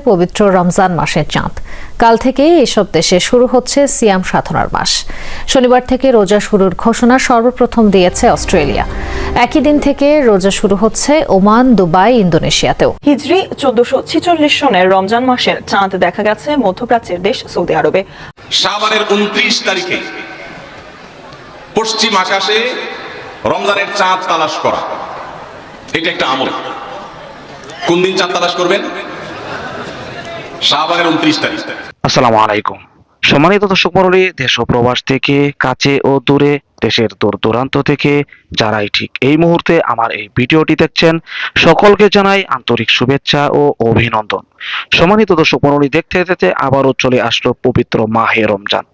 পবিত্র রমজান মাসের চাঁদ। কাল থেকে এসব দেশে শুরু হচ্ছে সিয়াম সাধনার মাস। শনিবার থেকে রোজা শুরুর ঘোষণা সর্বপ্রথম দিয়েছে অস্ট্রেলিয়া। একই দিন থেকে রোজা শুরু হচ্ছে ওমান দুবাই ইন্দোনেশিয়াতেও। হিজরি চোদ্দশো ছিচল্লিশ সনের রমজান মাসের চাঁদ দেখা গেছে মধ্যপ্রাচ্যের দেশ সৌদি আরবে। শাবানের উনত্রিশ তারিখে পশ্চিম আকাশে রমজানের চাঁদ তালাশ করা। এটা একটা আমল। কোন দিন চাঁদ তালাশ করবেন? শাবানের উনত্রিশ তারিখ। আসসালামু আলাইকুম। সম্মানিত দর্শক মণ্ডলী, দেশ ও প্রবাস থেকে, কাছে ও দূরে, দেশের দূর দূরান্ত থেকে, যারাই ঠিক এই মুহূর্তে আমার এই ভিডিওটি দেখছেন, সকলকে জানাই আন্তরিক শুভেচ্ছা ও অভিনন্দন। সম্মানিত দর্শক মণ্ডলী, দেখতে দেখতে আবারও চলে আসলো পবিত্র মাহে রমজান।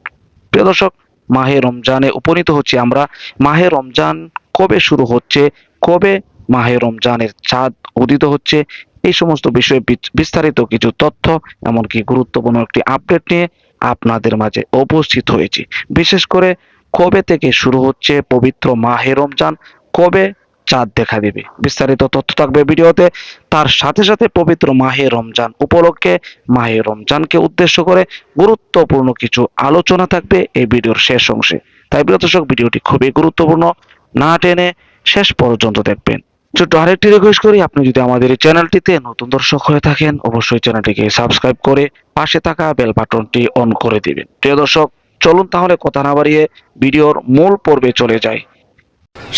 প্রিয় দর্শক, মাহে রমজানে উপনীত হচ্ছে আমরা। মাহে রমজান কবে শুরু হচ্ছে? কবে মাহে রমজানের চাঁদ উদিত হচ্ছে? এই সমস্ত বিষয়ে বিস্তারিত কিছু তথ্য, এমনকি গুরুত্বপূর্ণ একটি আপডেট নিয়ে আপনাদের মাঝে উপস্থিত হয়েছি। বিশেষ করে, কবে থেকে শুরু হচ্ছে পবিত্র মাহে রমজান? কবে চাঁদ দেখা দিবে? বিস্তারিত তথ্য থাকবে ভিডিওতে। তার সাথে সাথে পবিত্র মাহে রমজান উপলক্ষে, মাহে রমজানকে উদ্দেশ্য করে গুরুত্বপূর্ণ কিছু আলোচনা থাকবে এই ভিডিওর শেষ অংশে। তাই দর্শক, ভিডিওটি খুবই গুরুত্বপূর্ণ। না টেনে শেষ পর্যন্ত দেখবেন। ছোট্ট আরেকটি রিকোয়েস্ট করি, আপনি যদি আমাদের এই চ্যানেলটিতে নতুন দর্শক হয়ে থাকেন, অবশ্যই চ্যানেলটিকে সাবস্ক্রাইব করে পাশে থাকা বেল বাটনটি অন করে দিবেন। প্রিয় দর্শক, চলুন তাহলে কথা না বাড়িয়ে ভিডিওর মূল পর্বে চলে যাই।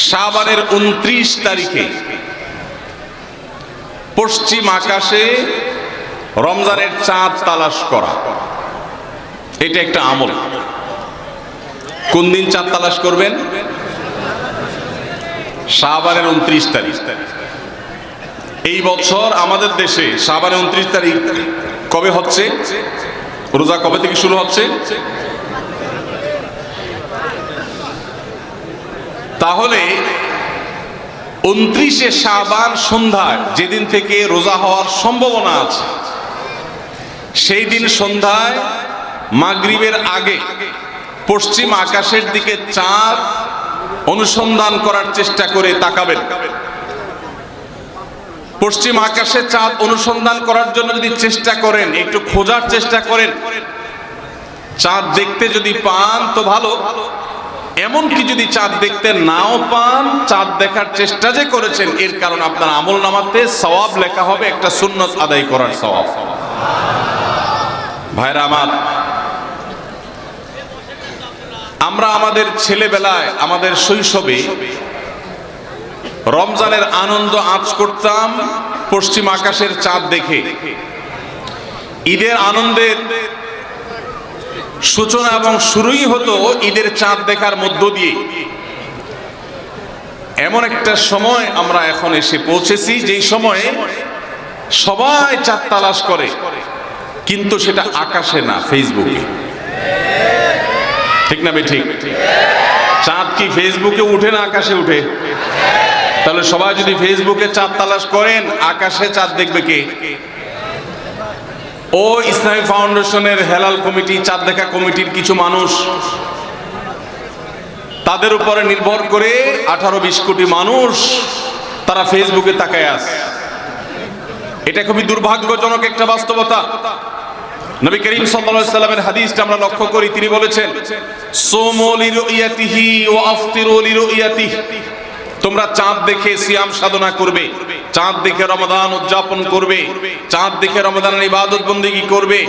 শাবানের উনত্রিশ তারিখে পশ্চিম আকাশে রমজানের চাঁদ তালাশ করা। এটা একটা আমল। কোন দিন চাঁদ তালাশ করবেন? শাবানের উনত্রিশ তারিখ। এই বছর আমাদের দেশে শাবানের উনত্রিশ তারিখ কবে হচ্ছে? রোজা কবে থেকে শুরু হচ্ছে? তাহলে উনত্রিশে শাবান সন্ধ্যায় যেদিন থেকে রোজা হওয়ার সম্ভাবনা আছে, সেই দিন সন্ধ্যায় মাগরিবের আগে পশ্চিম আকাশের দিকে চাঁদ অনুসন্ধান করার চেষ্টা করে তাকাবেন। পশ্চিম আকাশে চাঁদ অনুসন্ধান করার জন্য যদি চেষ্টা করেন, একটু খোঁজার চেষ্টা করেন, চাঁদ দেখতে যদি পান তো ভালো। এমনকি যদি চাঁদ দেখতে নাও পান, চাঁদ দেখার চেষ্টা যে করেছেন, এর কারণ আপনার আমল নামাতে সওয়াব লেখা হবে, একটা সুন্নত আদায় করার সওয়াব। ভাইরা আমার আমরা আমাদের ছেলেবেলায়, আমাদের শৈশবে রমজানের আনন্দ আজ করতাম পশ্চিম আকাশের চাঁদ দেখে। ঈদের আনন্দের সূচনা এবং শুরুই হতো ঈদের চাঁদ দেখার মধ্য দিয়ে। এমন একটা সময় আমরা এখন এসে পৌঁছেছি, যেই সময়ে সবাই চাঁদ তালাশ করে, কিন্তু সেটা আকাশে না ফেসবুকে ঠিক না ঠিক চাঁদ কি ফেসবুকে উঠে না আকাশে উঠে? তাহলে সবাই যদি ফেসবুকে চাঁদ তালাশ করেন, আকাশে চাঁদ দেখবে কে? ও ইসলামী ফাউন্ডেশনের হেলাল কমিটি, চাঁদ দেখা কমিটির কিছু মানুষ, তাদের উপরে নির্ভর করে আঠারো বিশ কোটি মানুষ তারা ফেসবুকে তাকায় আছে। এটা খুবই দুর্ভাগ্যজনক একটা বাস্তবতা। নবী করিম সাল্লাল্লাহু সাল্লামের হাদিসটা আমরা লক্ষ্য করি। তিনি বলেছেন, সোমো লিরুইয়াতিহি ওয়া আফতিরু লিরুইয়াতিহি। তোমরা চাঁদ দেখে সিয়াম সাধনা করবে, চাঁদ দেখে রমাদান উদযাপন করবে, চাঁদ দেখে রমাদানের ইবাদত বন্দেগী করবে,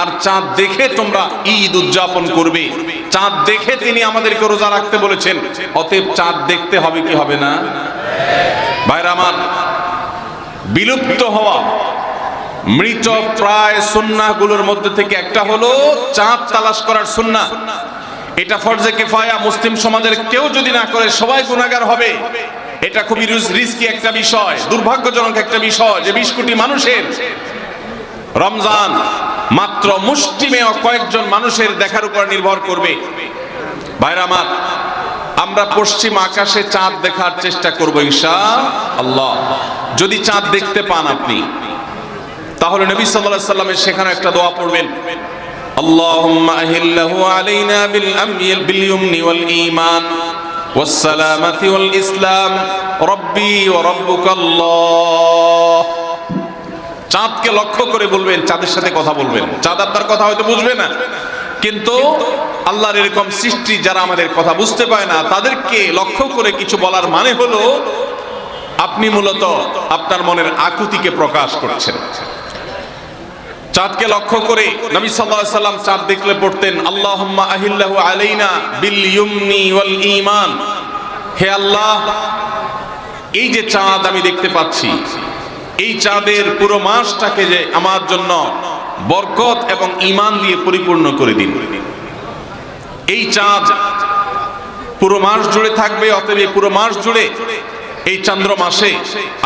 আর চাঁদ দেখে তোমরা ঈদ উদযাপন করবে। চাঁদ দেখে তিনি আমাদেরকে রোজা রাখতে বলেছেন, অতএব চাঁদ দেখতে হবে কি হবে না? ভাইরা আমার, বিলুপ্ত হওয়া মৃত প্রায় সুন্নাহগুলোর মধ্যে থেকে একটা হলো চাঁদ তালাশ করার সুন্নাহ। এটা ফরজে কেফায়া মুসলিম সমাজের কেউ যদি না করে, সবাই গুণাগার হবে। এটা খুবই রিস্কি একটা বিষয়, দুর্ভাগ্যজনক একটা বিষয় যে বিশ কোটি মানুষের রমজান মাত্র মুষ্টিমেয় কয়েকজন মানুষের দেখার উপর নির্ভর করবে। ভাইরা আমার পশ্চিম আকাশে চাঁদ দেখার চেষ্টা করব ইনশা আল্লাহ। যদি চাঁদ দেখতে পান আপনি তাহলে নবী সাল্লাল্লাহু আলাইহি সাল্লামের সেখানে একটা দোয়া পড়বেন اللهم أهله علينا بالأمن باليمن والإيمان والسلامة والإسلام ربي وربك الله চাঁদকে লক্ষ্য করে বলবেন চাঁদের সাথে কথা বলবেন চাঁদ আপনার কথা হয়তো বুঝবে না কিন্তু আল্লাহর এরকম সৃষ্টি যারা আমাদের কথা বুঝতে পায় না তাদেরকে লক্ষ্য করে কিছু বলার মানে হলো আপনি মূলত আপনার মনের আকুতিকে প্রকাশ করছেন চাঁদকে লক্ষ্য করে নবী সাল্লাম চাঁদ দেখলে পড়তেন, আল্লাহুম্মা আহিল্লাহু আলাইনা বিল ইউমনি ওয়াল ঈমান। হে আল্লাহ, এই যে চাঁদ আমি দেখতে পাচ্ছি, এই চাঁদের পুরো মাসটাকে যে আমার জন্য বরকত এবং ঈমান দিয়ে পরিপূর্ণ করে দিন। এই চাঁদ পুরো মাস জুড়ে থাকবে, অতএব পুরো মাস জুড়ে, এই চন্দ্র মাসে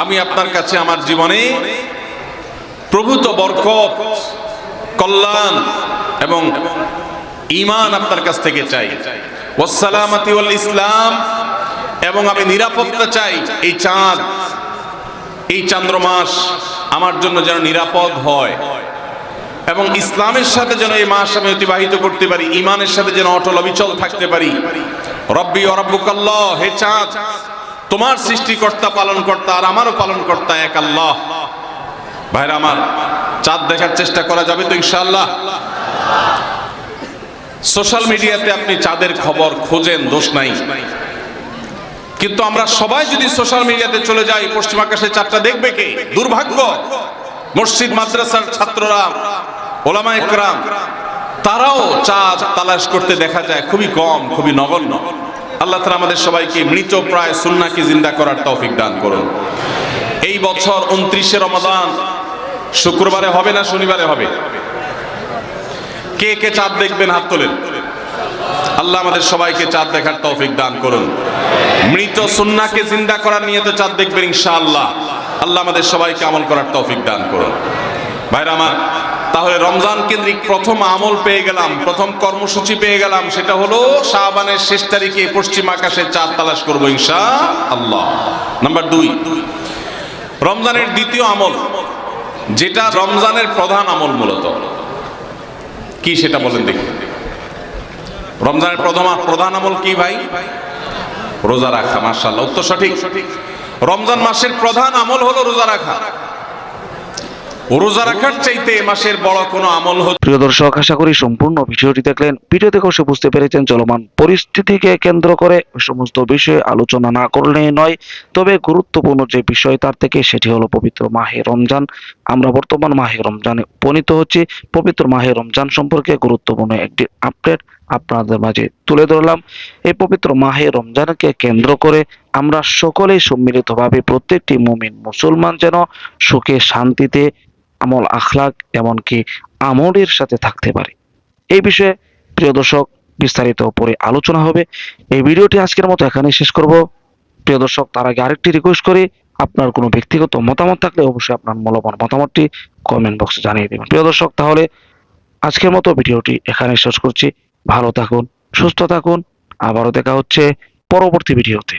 আমি আপনার কাছে, আমার জীবনে প্রভূত বরকত, কল্যাণ এবং ঈমান আপনার কাছ থেকে চাই। ওয়াসসালামাতি ওয়াল ইসলাম এবং আমি নিরাপত্তা চাই এই চাঁদ, এই চন্দ্র মাস আমার জন্য যেন নিরাপদ হয় এবং ইসলামের সাথে যেন এই মাস আমি অতিবাহিত করতে পারি ইমানের সাথে যেন অটল অবিচল থাকতে পারি। রব্বি অরব্বুকাল্লাহ হে চাঁদ, তোমার সৃষ্টিকর্তা পালন কর্তা আর আমারও পালন কর্তা এক আল্লাহ। ভাইরা আমার, চাঁদ দেখার চেষ্টা করা যাবে তো ইনশাআল্লাহ। সোশ্যাল মিডিয়াতে আপনি চাঁদের খবর খোঁজেন, দোষ নাই। কিন্তু আমরা সবাই যদি সোশ্যাল মিডিয়াতে চলে যাই, পশ্চিম আকাশে চাঁদটা দেখবে কে? দুর্ভাগ্য। মসজিদ, মাদ্রাসার ছাত্ররা, ওলামা একরাম, তারাও চাঁদ তালাশ করতে দেখা যায়, খুবই কম, খুবই নগণ্য। আল্লাহ তালা আমাদের সবাইকে মৃত প্রায় সুন্নাকে জিন্দা করার তৌফিক দান করুন। এই বছর উনত্রিশে রমাদান শুক্রবারে হবে না শনিবারে হবে? কে কে চাঁদ দেখবেন হাত তোলেন। আল্লাহ আমাদের সবাইকে চাঁদ দেখার তৌফিক দান করুন। মৃত সুন্নাকে জিন্দা করার নিয়ে তো চাঁদ দেখবেন ইনশাআল্লাহ। আল্লাহ আমাদের সবাইকে আমল করার তৌফিক দান করুন। ভাইরা আমার, তাহলে রমজান কেন্দ্রিক প্রথম আমল পেয়ে গেলাম, প্রথম কর্মসূচি পেয়ে গেলাম, সেটা হলো শাহবানের শেষ তারিখে পশ্চিম আকাশে চাঁদ তালাশ করব ইনশা আল্লাহ নাম্বার দুই, রমজানের দ্বিতীয় আমল যেটা রমজানের প্রধান আমল মূলত। কি সেটা বলেন দেখি। রমজানের প্রথম প্রধান আমল কি ভাই? রোজা রাখা মার্শাল্লাহ উত্তর সঠিক। রমজান মাসের প্রধান আমল হলো রোজা রাখা। রোজা রাখার চাইতে মাসের বড় কোনো আমল হচ্ছে প্রিয় দর্শক, আশা করি সম্পূর্ণ ভিডিওটি দেখলেন। ভিডিও দেখে অবশ্যই বুঝতে পেরেছেন, চলমান পরিস্থিতিকে কেন্দ্র করে সমস্ত বিষয়ে আলোচনা না করলে নয়। তবে গুরুত্বপূর্ণ যে বিষয়, তার থেকে সেটি হলো পবিত্র মাহে রমজান। আমরা বর্তমান মাহে রমজানে উপনীত হচ্ছি। পবিত্র মাহে রমজান সম্পর্কে গুরুত্বপূর্ণ একটি আপডেট। আপনাদের মাঝে তুলে ধরলাম। এই পবিত্র মাহে রমজানকে কেন্দ্র করে আমরা সকলেই সম্মিলিতভাবে প্রত্যেকটি মুমিন মুসলমান যেন সুখে, শান্তিতে আমল আখলাক এমনকি আমলের সাথে থাকতে পারে। এই বিষয়ে প্রিয় দর্শক, বিস্তারিত পরে আলোচনা হবে। এই ভিডিওটি আজকের মতো এখানে শেষ করব। প্রিয় দর্শক, তার আগে আরেকটি রিকোয়েস্ট করি। আপনার কোনো ব্যক্তিগত মতামত থাকলে অবশ্যই আপনার মূল্যবান মতামতটি কমেন্ট বক্সে জানিয়ে দেবেন। প্রিয় দর্শক, তাহলে আজকের মতো ভিডিওটি এখানে শেষ করছি। ভালো থাকুন সুস্থ থাকুন। আবারও দেখা হচ্ছে পরবর্তী ভিডিওতে।